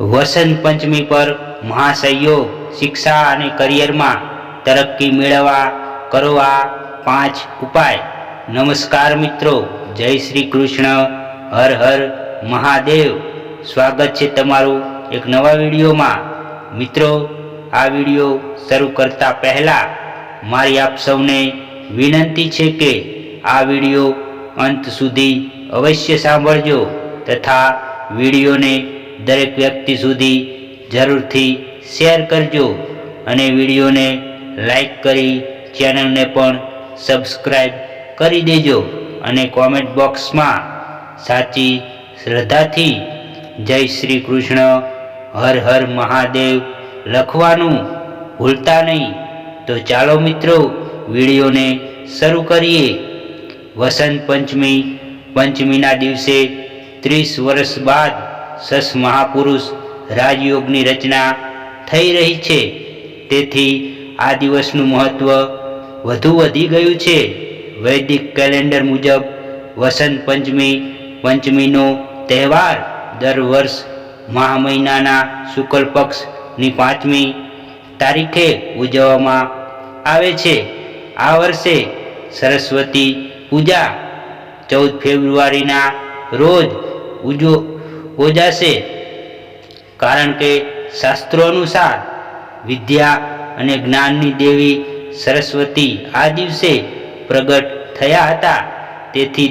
વસંત પંચમી પર મહાસહયોગ શિક્ષા અને કરિયરમાં તરક્કી મેળવવા કરો આ પાંચ ઉપાય. નમસ્કાર મિત્રો, જય શ્રી કૃષ્ણ, હર હર મહાદેવ. સ્વાગત છે તમારું એક નવા વિડીયોમાં. મિત્રો, આ વીડિયો શરૂ કરતા પહેલાં મારી આપ સૌને વિનંતી છે કે આ વીડિયો અંત સુધી અવશ્ય સાંભળજો તથા વિડીયોને દરેક વ્યક્તિ સુધી જરૂરથી શેર કરજો અને વિડીયોને લાઈક કરી ચેનલને પણ સબસ્ક્રાઈબ કરી દેજો અને કોમેન્ટ બોક્સમાં સાચી શ્રદ્ધાથી જય શ્રી કૃષ્ણ, હર હર મહાદેવ લખવાનું ભૂલતા નહીં. તો ચાલો મિત્રો, વિડીયોને શરૂ કરીએ. વસંત પંચમી, પંચમીના દિવસે ત્રીસ વર્ષ બાદ સસ મહાપુરુષ રાજયોગની રચના થઈ રહી છે. તેથી આ દિવસનું મહત્વ વધુ વધી ગયું છે. વૈદિક કેલેન્ડર મુજબ વસંત પંચમી, પંચમીનો તહેવાર દર વર્ષ મહા મહિનાના શુક્લ પક્ષની પાંચમી તારીખે ઉજવવામાં આવે છે. આ વર્ષે સરસ્વતી પૂજા ચૌદ ફેબ્રુઆરીના રોજ ઉજો યોજાશે કારણ કે શાસ્ત્રો અનુસાર વિદ્યા અને જ્ઞાનની દેવી સરસ્વતી આ દિવસે પ્રગટ થયા હતા. તેથી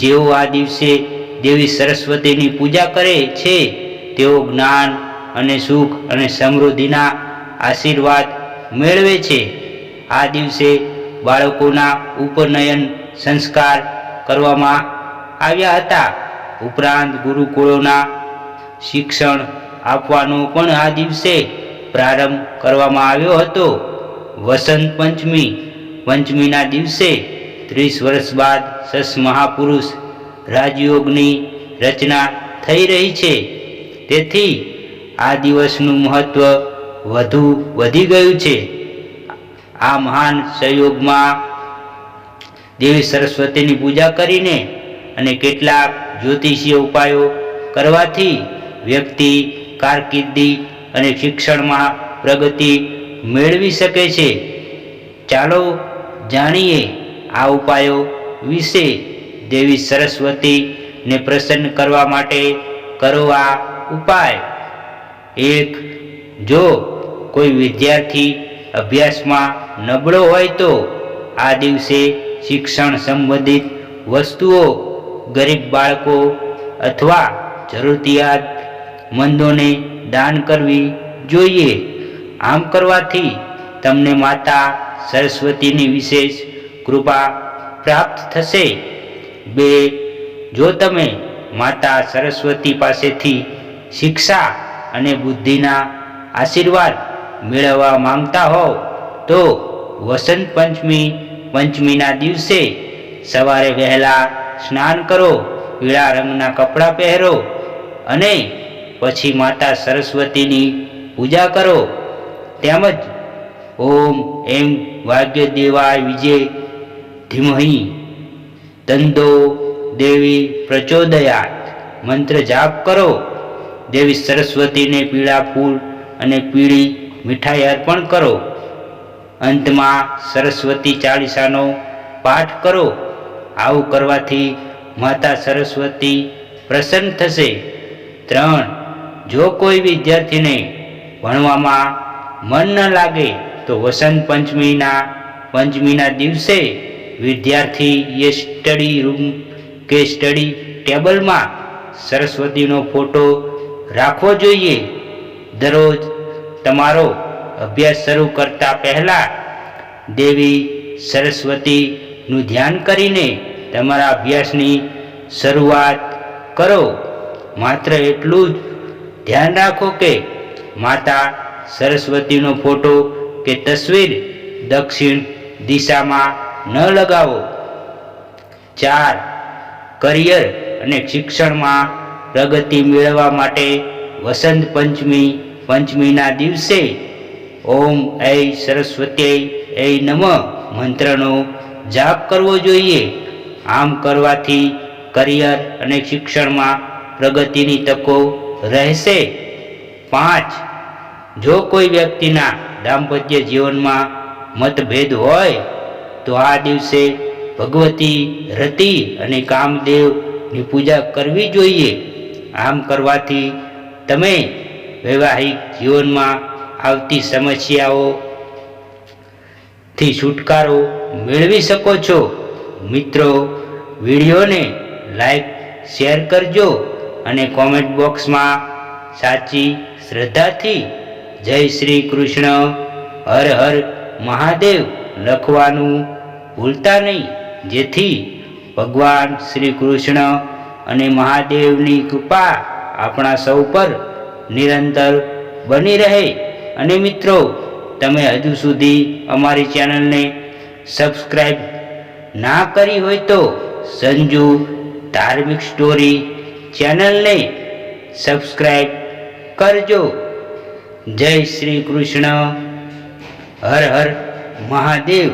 જેઓ આ દિવસે દેવી સરસ્વતીની પૂજા કરે છે, તેઓ જ્ઞાન અને સુખ અને સમૃદ્ધિના આશીર્વાદ મેળવે છે. આ દિવસે બાળકોના ઉપનયન સંસ્કાર કરવામાં આવ્યા હતા. ઉપરાંત ગુરુકુળોના શિક્ષણ આપવાનો પણ આ દિવસે પ્રારંભ કરવામાં આવ્યો હતો. વસંત પંચમી, પંચમીના દિવસે ત્રીસ વર્ષ બાદ સસ મહાપુરુષ રાજયોગની રચના થઈ રહી છે. તેથી આ દિવસનું મહત્વ વધુ વધી ગયું છે. આ મહાન સંયોગમાં દેવી સરસ્વતીની પૂજા કરીને અને કેટલાક જ્યોતિષીય ઉપાયો કરવાથી વ્યક્તિ કારકિર્દી અને શિક્ષણમાં પ્રગતિ મેળવી શકે છે. ચાલો જાણીએ આ ઉપાયો વિશે દેવી સરસ્વતીને પ્રસન્ન કરવા માટે કરો આ ઉપાય. એક, જો કોઈ વિદ્યાર્થી અભ્યાસમાં નબળો હોય તો આ દિવસે શિક્ષણ સંબંધિત વસ્તુઓ ગરીબ બાળકો અથવા જરૂરિયાત મંદોને દાન કરવી જોઈએ. આમ કરવાથી તમને માતા સરસ્વતીની વિશેષ કૃપા પ્રાપ્ત થશે. બે, જો તમે માતા સરસ્વતી પાસેથી શિક્ષા અને બુદ્ધિના આશીર્વાદ મેળવવા માંગતા હોવ, તો વસંત પંચમી પંચમીના દિવસે સવારે વહેલા સ્નાન કરો, પીળા રંગના કપડાં પહેરો અને પછી માતા સરસ્વતીની પૂજા કરો. તેમજ ઓમ, એમ, વાગ્ય, દેવાય, વિજય, ધીમહી દંદો દેવી, પ્રચોદયાત, મંત્ર જાપ કરો. દેવી સરસ્વતીને પીળા ફૂલ અને પીળી મીઠાઈ અર્પણ કરો. અંતમાં સરસ્વતી ચાલીસાનો પાઠ કરો. આવું કરવાથી માતા સરસ્વતી પ્રસન્ન થશે. ત્રણ, જો કોઈ વિદ્યાર્થીને ભણવામાં મન ન લાગે, તો વસંત પંચમીના પંચમીના દિવસે વિદ્યાર્થીએ સ્ટડી રૂમ કે સ્ટડી ટેબલમાં સરસ્વતીનો ફોટો રાખવો જોઈએ. દરરોજ તમારો અભ્યાસ શરૂ કરતા પહેલાં દેવી સરસ્વતીનું ધ્યાન કરીને તમારા અભ્યાસની શરૂઆત કરો. માત્ર એટલું જ. ધ્યાન રાખો કે માતા સરસ્વતીનો ફોટો કે તસવીર દક્ષિણ દિશામાં ન લગાવો. ચાર, કરિયર અને શિક્ષણમાં પ્રગતિ મેળવવા માટે વસંત પંચમી, પંચમીના દિવસે ઓમ ઐ સરસ્વતી ઐ નમ મંત્રનો જાપ કરવો જોઈએ. આમ કરવાથી કરિયર અને શિક્ષણમાં પ્રગતિની તકો રહેશે. પાંચ, જો કોઈ વ્યક્તિના દાંપત્ય જીવનમાં મતભેદ હોય, તો આ દિવસે ભગવતી રતિ અને કામદેવની પૂજા કરવી જોઈએ. આમ કરવાથી તમે વૈવાહિક જીવનમાં આવતી સમસ્યાઓ થી છુટકારો મેળવી શકો છો. મિત્રો, વિડીયોને લાઈક, શેર કરજો અને કોમેન્ટ બોક્સમાં સાચી શ્રદ્ધાથી જય શ્રી કૃષ્ણ, હર હર મહાદેવ લખવાનું ભૂલતા નહીં. જેથી ભગવાન શ્રી કૃષ્ણ અને મહાદેવની કૃપા આપણા સૌ પર નિરંતર બની રહે. અને મિત્રો તમે હજુ સુધી અમારી ચેનલને સબસ્ક્રાઈબ ના કરી હોય તો સંજુ ધાર્મિક સ્ટોરી ચેનલને સબસ્ક્રાઈબ કરજો. જય શ્રી કૃષ્ણ. હર હર મહાદેવ.